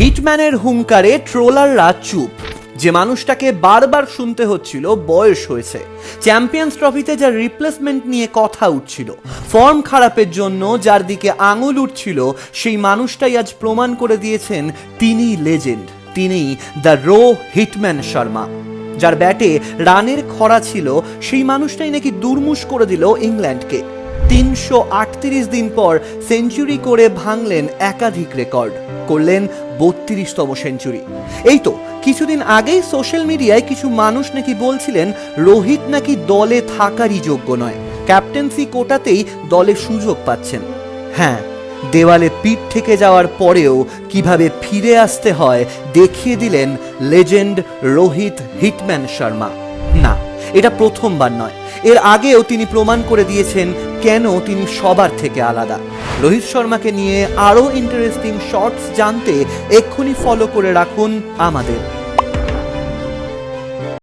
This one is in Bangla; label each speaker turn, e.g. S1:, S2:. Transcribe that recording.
S1: হিটম্যানের হুঙ্কারে ট্রোলাররা চুপ। যে মানুষটাকে বারবার শুনতে হচ্ছিল, বয়স হয়েছে। চ্যাম্পিয়ন্স ট্রফিতে যার রিপ্লেসমেন্ট নিয়ে কথা উঠছিল, ফর্ম খারাপের জন্য যার দিকে আঙুল উঠছিল, সেই মানুষটাই আজ প্রমাণ করে দিয়েছেন তিনিই লেজেন্ড, তিনিই দ্য রো হিটম্যান শর্মা। যার ব্যাটে রানের খরা ছিল, সেই মানুষটাই নাকি দুর্মুষ করে দিল ইংল্যান্ডকে। তিনশো আটত্রিশ দিন পর সেঞ্চুরি করে ভাঙলেন একাধিক রেকর্ড, করলেন বত্রিশতম সেঞ্চুরি। এই তো, কিছুদিন আগেই সোশ্যাল মিডিয়ায় কিছু মানুষ নাকি বলছিলেন রোহিত নাকি দলে থাকারই যোগ্য নয়, ক্যাপ্টেন্সি কোটাতেই দলে সুযোগ পাচ্ছেন। হ্যাঁ দেওয়ালে পিঠ থেকে যাওয়ার পরেও কীভাবে ফিরে আসতে হয় দেখিয়ে দিলেন লেজেন্ড রোহিত হিটম্যান শর্মা। না এটা প্রথমবার নয়। এর আগেও তিনি প্রমাণ করে দিয়েছেন কেন তিনি সবার থেকে আলাদা। রোহিত শর্মাকে নিয়ে আরও ইন্টারেস্টিং শর্টস জানতে এক্ষুনি ফলো করে রাখুন আমাদের